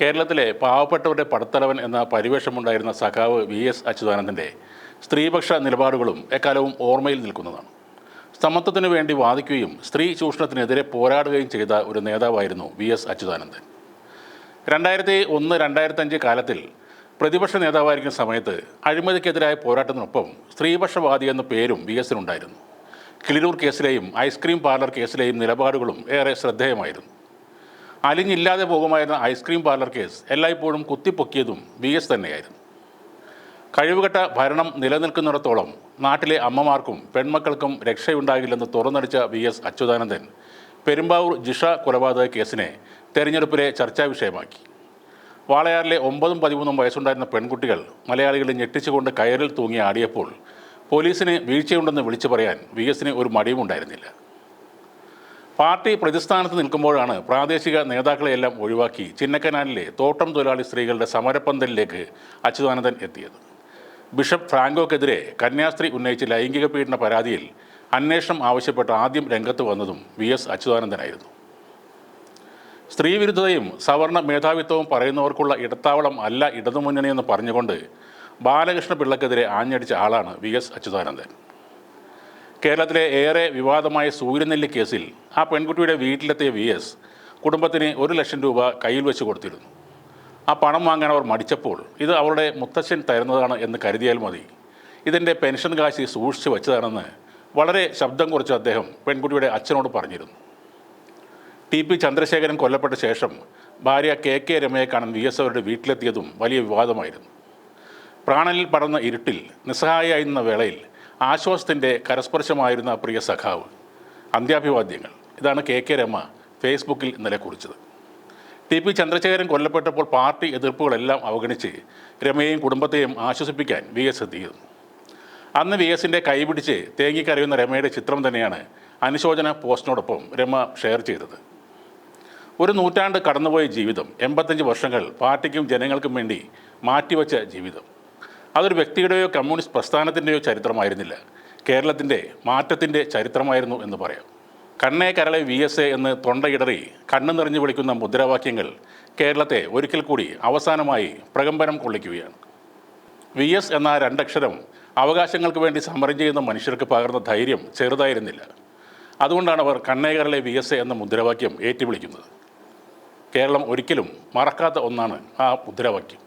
കേരളത്തിലെ പാവപ്പെട്ടവരുടെ പടത്തലവൻ എന്ന പരിവേഷമുണ്ടായിരുന്ന സഖാവ് വി എസ് അച്യുതാനന്ദന്റെ സ്ത്രീപക്ഷ നിലപാടുകളും എക്കാലവും ഓർമ്മയിൽ നിൽക്കുന്നതാണ്. സമത്വത്തിനു വേണ്ടി വാദിക്കുകയും സ്ത്രീ ചൂഷണത്തിനെതിരെ പോരാടുകയും ചെയ്ത ഒരു നേതാവായിരുന്നു വി എസ് അച്യുതാനന്ദൻ. രണ്ടായിരത്തി ഒന്ന് രണ്ടായിരത്തഞ്ച് കാലത്തിൽ പ്രതിപക്ഷ നേതാവായിരിക്കുന്ന സമയത്ത് അഴിമതിക്കെതിരായ പോരാട്ടത്തിനൊപ്പം സ്ത്രീപക്ഷവാദി എന്ന പേരും വി എസിനുണ്ടായിരുന്നു. കിളിരൂർ കേസിലെയും ഐസ്ക്രീം പാർലർ കേസിലെയും നിലപാടുകളും ഏറെ ശ്രദ്ധേയമായിരുന്നു. അലിഞ്ഞില്ലാതെ പോകുമായിരുന്ന ഐസ്ക്രീം പാർലർ കേസ് എല്ലായ്പ്പോഴും കുത്തിപ്പൊക്കിയതും വി എസ് തന്നെയായിരുന്നു. കഴിവുകെട്ട ഭരണം നിലനിൽക്കുന്നിടത്തോളം നാട്ടിലെ അമ്മമാർക്കും പെൺമക്കൾക്കും രക്ഷയുണ്ടാകില്ലെന്ന് തുറന്നടിച്ച വി എസ് അച്യുതാനന്ദൻ പെരുമ്പാവൂർ ജിഷ കൊലപാതക കേസിനെ തെരഞ്ഞെടുപ്പിലെ ചർച്ചാ വിഷയമാക്കി. വാളയാറിലെ ഒമ്പതും പതിമൂന്നും വയസ്സുണ്ടായിരുന്ന പെൺകുട്ടികൾ മലയാളികളെ ഞെട്ടിച്ചുകൊണ്ട് കയറിൽ തൂങ്ങി ആടിയപ്പോൾ പോലീസിന് വീഴ്ചയുണ്ടെന്ന് വിളിച്ചു പറയാൻ വി എസിന് ഒരു മടിയും ഉണ്ടായിരുന്നില്ല പാർട്ടി പ്രതിസ്ഥാനത്ത് നിൽക്കുമ്പോഴാണ് പ്രാദേശിക നേതാക്കളെയെല്ലാം ഒഴിവാക്കി ചിന്നക്കനാലിലെ തോട്ടം തൊഴിലാളി സ്ത്രീകളുടെ സമരപ്പന്തലിലേക്ക് അച്യുതാനന്ദൻ എത്തിയത്. ബിഷപ്പ് ഫ്രാങ്കോക്കെതിരെ കന്യാസ്ത്രീ ഉന്നയിച്ച ലൈംഗിക പീഡന പരാതിയിൽ അന്വേഷണം ആവശ്യപ്പെട്ട് ആദ്യം രംഗത്ത് വന്നതും വി എസ് അച്യുതാനന്ദനായിരുന്നു. സ്ത്രീവിരുദ്ധതയും സവർണ മേധാവിത്വവും പറയുന്നവർക്കുള്ള ഇടത്താവളം അല്ല ഇടതുമുന്നണിയെന്ന് പറഞ്ഞുകൊണ്ട് ബാലകൃഷ്ണ പിള്ളക്കെതിരെ ആഞ്ഞടിച്ച ആളാണ് വി എസ് അച്യുതാനന്ദൻ. കേരളത്തിലെ ഏറെ വിവാദമായ സൂര്യനെല്ലി കേസിൽ ആ പെൺകുട്ടിയുടെ വീട്ടിലെത്തിയ വി എസ് കുടുംബത്തിന് ഒരു ലക്ഷം രൂപ കയ്യിൽ വെച്ച് കൊടുത്തിരുന്നു. ആ പണം വാങ്ങാൻ അവർ മടിച്ചപ്പോൾ ഇത് അവരുടെ മുത്തശ്ശൻ തരുന്നതാണ് എന്ന് കരുതിയാൽ മതി. ഇതിന്റെ പെൻഷൻ കാശി സൂക്ഷിച്ച് വെച്ചതാണെന്ന് വളരെ ശബ്ദം കുറച്ച് അദ്ദേഹം പെൺകുട്ടിയുടെ അച്ഛനോട് പറഞ്ഞിരുന്നു. ടി പി ചന്ദ്രശേഖരൻ കൊല്ലപ്പെട്ട ശേഷം ഭാര്യ കെ കെ രമയെ കാണാൻ വി എസ് അവരുടെ വീട്ടിലെത്തിയതും വലിയ വിവാദമായിരുന്നു. പ്രാണനിൽ പടർന്ന ഇരുട്ടിൽ നിസ്സഹായായിരുന്ന വേളയിൽ ആശ്വാസത്തിന്റെ കരസ്പർശമായിരുന്ന പ്രിയ സഖാവ്. അന്ത്യാഭിവാദ്യങ്ങൾ. ഇതാണ് കെ കെ രമ ഫേസ്ബുക്കിൽ ഇന്നലെ കുറിച്ചത്. ടി പി ചന്ദ്രശേഖരൻ കൊല്ലപ്പെട്ടപ്പോൾ പാർട്ടി എതിർപ്പുകളെല്ലാം അവഗണിച്ച് രമയെയും കുടുംബത്തെയും ആശ്വസിപ്പിക്കാൻ വി എസ് എത്തിയിരുന്നു. അന്ന് വി എസിന്റെ കൈപിടിച്ച് തേങ്ങിക്കരയുന്ന രമയുടെ ചിത്രം തന്നെയാണ് അനുശോചന പോസ്റ്റിനോടൊപ്പം രമ ഷെയർ ചെയ്തത്. ഒരു നൂറ്റാണ്ട് കടന്നുപോയ ജീവിതം എൺപത്തഞ്ച് വർഷങ്ങൾ പാർട്ടിക്കും ജനങ്ങൾക്കും വേണ്ടി മാറ്റിവെച്ച ജീവിതം. അതൊരു വ്യക്തിയുടെയോ കമ്മ്യൂണിസ്റ്റ് പ്രസ്ഥാനത്തിന്റെയോ ചരിത്രമായിരുന്നില്ല. കേരളത്തിന്റെ മാറ്റത്തിന്റെ ചരിത്രമായിരുന്നു എന്ന് പറയാം. കണ്ണേ കരളെ വി എസ് എ എന്ന് തൊണ്ടയിടറി കണ്ണു നിറഞ്ഞു വിളിക്കുന്ന മുദ്രാവാക്യങ്ങൾ കേരളത്തെ ഒരിക്കൽ കൂടി അവസാനമായി പ്രകമ്പനം കൊള്ളിക്കുകയാണ്. വി എസ് എന്ന രണ്ടക്ഷരം അവകാശങ്ങൾക്ക് വേണ്ടി സമരം ചെയ്യുന്ന മനുഷ്യർക്ക് പകർന്ന ധൈര്യം ചെറുതായിരുന്നില്ല. അതുകൊണ്ടാണ് അവർ കണ്ണേകരളെ വി എസ് എ എന്ന മുദ്രാവാക്യം ഏറ്റുവിളിക്കുന്നത്. കേരളം ഒരിക്കലും മറക്കാത്ത ഒന്നാണ് ആ മുദ്രാവാക്യം.